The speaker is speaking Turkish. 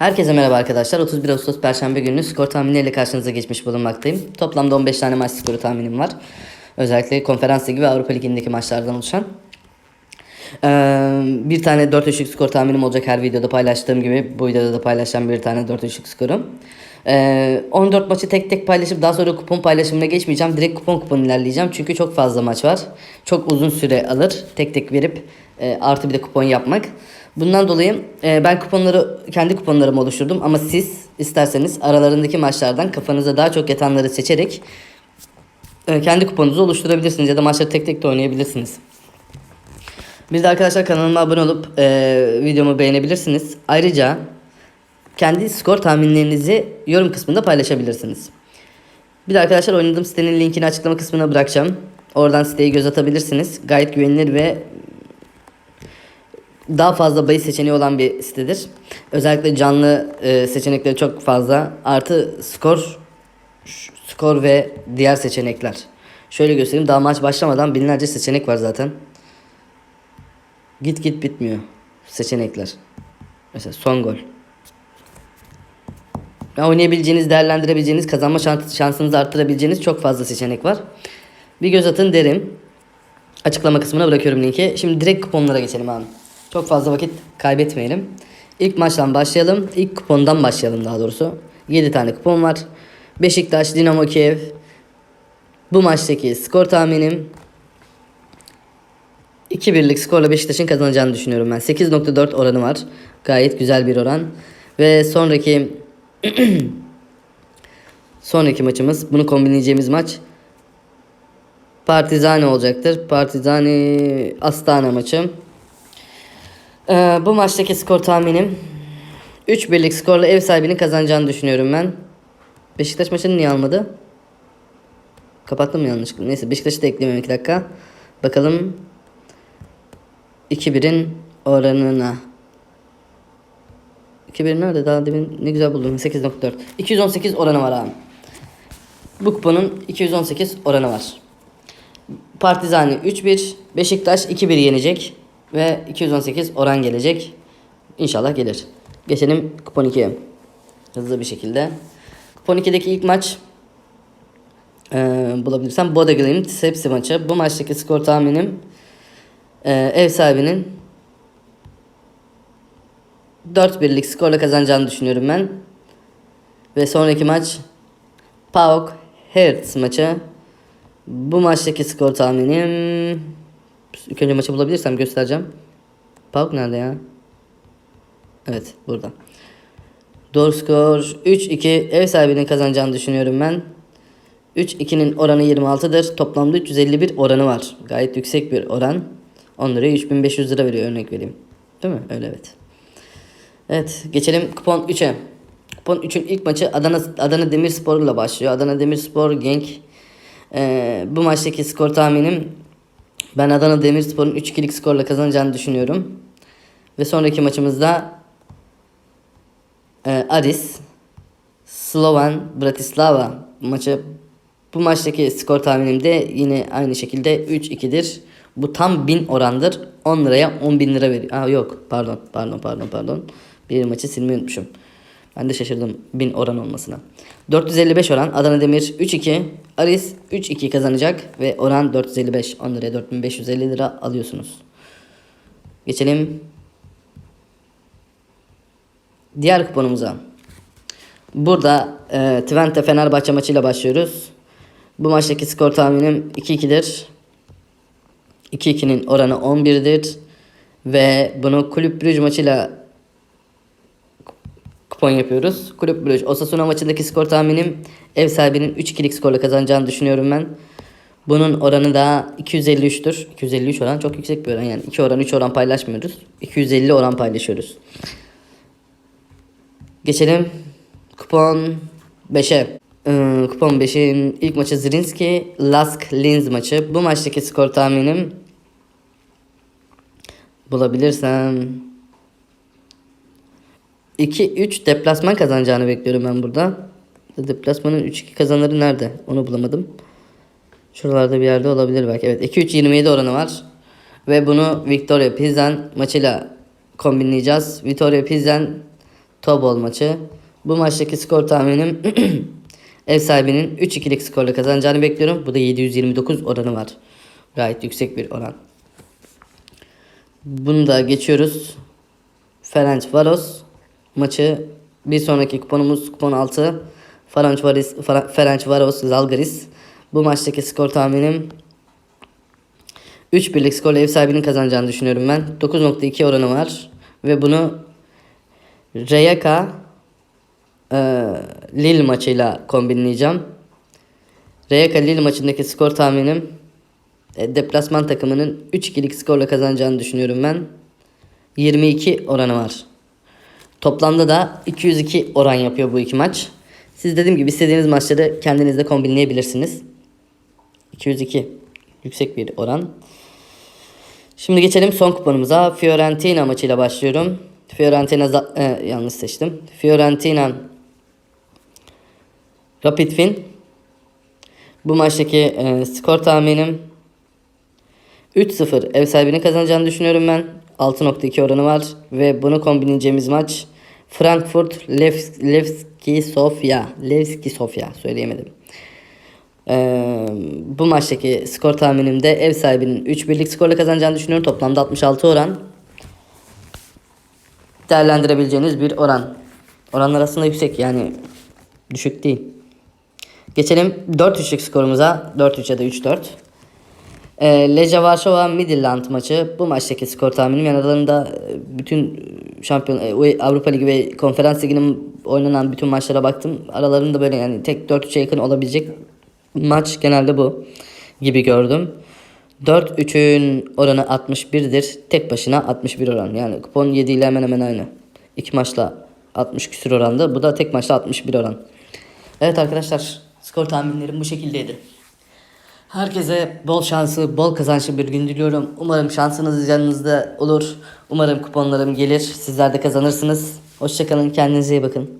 Herkese merhaba arkadaşlar. 31 Ağustos Perşembe günü skor tahminleriyle karşınıza geçmiş bulunmaktayım. Toplamda 15 tane maç skoru tahminim var. Özellikle Konferans Ligi ve Avrupa Ligi'ndeki maçlardan oluşan. Ee, bir tane 4-3'lük skor tahminim olacak her videoda paylaştığım gibi. Bu videoda da paylaşacağım bir tane 4-3'lük skorum. Ee, 14 maçı tek tek paylaşıp daha sonra kupon paylaşımına geçmeyeceğim. Direkt kupon kupon ilerleyeceğim. Çünkü çok fazla maç var. Çok uzun süre alır. Tek tek verip e, artı bir de kupon yapmak. Bundan dolayı e, ben kuponları kendi kuponlarımı oluşturdum ama siz isterseniz aralarındaki maçlardan kafanıza daha çok yatanları seçerek e, kendi kuponunuzu oluşturabilirsiniz ya da maçları tek tek de oynayabilirsiniz. Bir de arkadaşlar kanalıma abone olup e, videomu beğenebilirsiniz. Ayrıca kendi skor tahminlerinizi yorum kısmında paylaşabilirsiniz. Bir de arkadaşlar oynadığım sitenin linkini açıklama kısmına bırakacağım. Oradan siteyi göz atabilirsiniz. Gayet güvenilir ve daha fazla bahis seçeneği olan bir sitedir. Özellikle canlı e, seçenekleri çok fazla. Artı skor skor ve diğer seçenekler. Şöyle göstereyim. Daha maç başlamadan binlerce seçenek var zaten. Git git bitmiyor seçenekler. Mesela son gol. Ya oynayabileceğiniz, değerlendirebileceğiniz, kazanma şans- şansınızı arttırabileceğiniz çok fazla seçenek var. Bir göz atın derim. Açıklama kısmına bırakıyorum linki. Şimdi direkt kuponlara geçelim abi. Çok fazla vakit kaybetmeyelim. İlk maçtan başlayalım. İlk kupondan başlayalım daha doğrusu. 7 tane kupon var. Beşiktaş, Dinamo Kiev. Bu maçtaki skor tahminim 2-1'lik skorla Beşiktaş'ın kazanacağını düşünüyorum ben. 8.4 oranı var. Gayet güzel bir oran. Ve sonraki sonraki maçımız bunu kombinleyeceğimiz maç Partizani olacaktır. Partizani Astana maçı. Ee, bu maçtaki skor tahminim 3-1'lik skorla ev sahibinin kazanacağını düşünüyorum ben. Beşiktaş maçını niye almadı? Kapattım mı yanlışlıkla? Neyse Beşiktaş'ı da ekleyeyim 2 dakika. Bakalım 2-1'in oranına. 2-1 nerede? Daha demin ne güzel buldum. 8.4. 218 oranı var abi. Bu kuponun 218 oranı var. Partizani 3-1, Beşiktaş 2-1 yenecek ve 218 oran gelecek. İnşallah gelir. Geçelim kupon 2'ye. Hızlı bir şekilde. Kupon 2'deki ilk maç ee, bulabilirsem Boda Glimt hepsi maçı. Bu maçtaki skor tahminim ee, ev sahibinin 4-1'lik skorla kazanacağını düşünüyorum ben. Ve sonraki maç PAOK Hertz maçı. Bu maçtaki skor tahminim ilk önce maçı bulabilirsem göstereceğim. PAOK nerede ya? Evet burada. Doğru skor 3-2 ev sahibinin kazanacağını düşünüyorum ben. 3-2'nin oranı 26'dır. Toplamda 351 oranı var. Gayet yüksek bir oran. 10 liraya 3500 lira veriyor örnek vereyim. Değil mi? Öyle evet. Evet geçelim kupon 3'e. Kupon 3'ün ilk maçı Adana Adana Demirspor ile başlıyor. Adana Demirspor Genk. Ee, bu maçtaki skor tahminim ben Adana Demirspor'un 3-2'lik skorla kazanacağını düşünüyorum. Ve sonraki maçımızda e, Aris Slovan Bratislava maçı. Bu maçtaki skor tahminim de yine aynı şekilde 3-2'dir. Bu tam 1000 orandır. 10 liraya 10 bin lira veriyor. Aa yok pardon pardon pardon pardon. Bir maçı silmeyi unutmuşum. Ben de şaşırdım 1000 oran olmasına. 455 oran Adana Demir 3-2. Aris 3-2 kazanacak ve oran 455. 10 liraya 4550 lira alıyorsunuz. Geçelim diğer kuponumuza. Burada e, Twente Fenerbahçe maçıyla başlıyoruz. Bu maçtaki skor tahminim 2-2'dir. 2-2'nin oranı 11'dir. Ve bunu Kulüp Brüj maçıyla kupon yapıyoruz. Kulüp Brüj Osasuna maçındaki skor tahminim ev sahibinin 3-2'lik skorla kazanacağını düşünüyorum ben. Bunun oranı da 253'tür. 253 oran çok yüksek bir oran yani. 2 oran 3 oran paylaşmıyoruz. 250 oran paylaşıyoruz. Geçelim kupon 5'e. Ee, kupon 5'in ilk maçı Zrinski Lask Linz maçı. Bu maçtaki skor tahminim bulabilirsem 2-3 deplasman kazanacağını bekliyorum ben burada. Deplasmanın 3-2 kazanları nerede? Onu bulamadım. Şuralarda bir yerde olabilir belki. Evet 2-3-27 oranı var. Ve bunu Victoria Pilsen maçıyla kombinleyeceğiz. Victoria Pilsen Tobol maçı. Bu maçtaki skor tahminim ev sahibinin 3-2'lik skorla kazanacağını bekliyorum. Bu da 729 oranı var. Gayet yüksek bir oran. Bunu da geçiyoruz. Ferenc Varos maçı bir sonraki kuponumuz kupon 6. Ferenc Varis Fer- Ferenc Varos Zalgiris. Bu maçtaki skor tahminim 3 birlik skorla ev sahibinin kazanacağını düşünüyorum ben. 9.2 oranı var ve bunu Reyaka e, Lille maçıyla kombinleyeceğim. Reyaka Lille maçındaki skor tahminim e, deplasman takımının 3-2'lik skorla kazanacağını düşünüyorum ben. 22 oranı var. Toplamda da 202 oran yapıyor bu iki maç. Siz dediğim gibi istediğiniz maçları kendinizde kombinleyebilirsiniz. 202 yüksek bir oran. Şimdi geçelim son kuponumuza. Fiorentina maçıyla başlıyorum. Fiorentina e, yanlış seçtim. Fiorentina Rapid Wien. Bu maçtaki e, skor tahminim 3-0 ev sahibinin kazanacağını düşünüyorum ben. 6.2 oranı var ve bunu kombinleyeceğimiz maç Frankfurt Lev- Levski Sofia. Levski Sofia söyleyemedim. Ee, bu maçtaki skor tahminimde ev sahibinin 3 birlik skorla kazanacağını düşünüyorum. Toplamda 66 oran. Değerlendirebileceğiniz bir oran. Oranlar aslında yüksek yani düşük değil. Geçelim 4-3'lük skorumuza. 4-3 ya da 3-4. Ee, Legia Varşova Midland maçı. Bu maçtaki skor tahminim yani aralarında e, bütün şampiyon e, Avrupa Ligi ve Konferans Ligi'nin oynanan bütün maçlara baktım. Aralarında böyle yani tek 4-3'e yakın olabilecek maç genelde bu gibi gördüm. 4-3'ün oranı 61'dir. Tek başına 61 oran. Yani kupon 7 ile hemen hemen aynı. İki maçla 60 küsür oranda. Bu da tek maçla 61 oran. Evet arkadaşlar skor tahminlerim bu şekildeydi. Herkese bol şansı, bol kazançlı bir gün diliyorum. Umarım şansınız yanınızda olur. Umarım kuponlarım gelir. Sizler de kazanırsınız. Hoşçakalın. Kendinize iyi bakın.